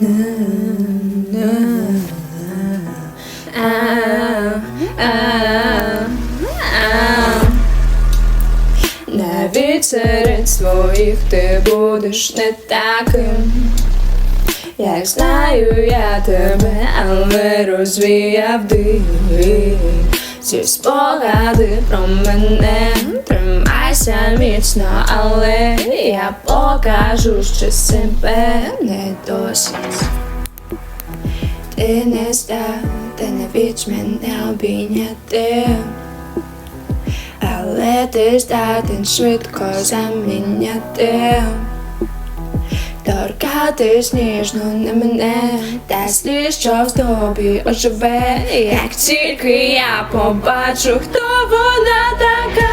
Навіть серед своїх ти будеш не таким. Як знаю я тебе, але розвіяв дим Ці спогади про мене Тримайся міцно, але я покажу, що себе не досить. Ти не став, ти не віч мене обійняти. Але ти здатен швидко заміняти. Торкатись ніжно на мене, та слід, що в тобі оживе, як тільки я побачу, хто вона така.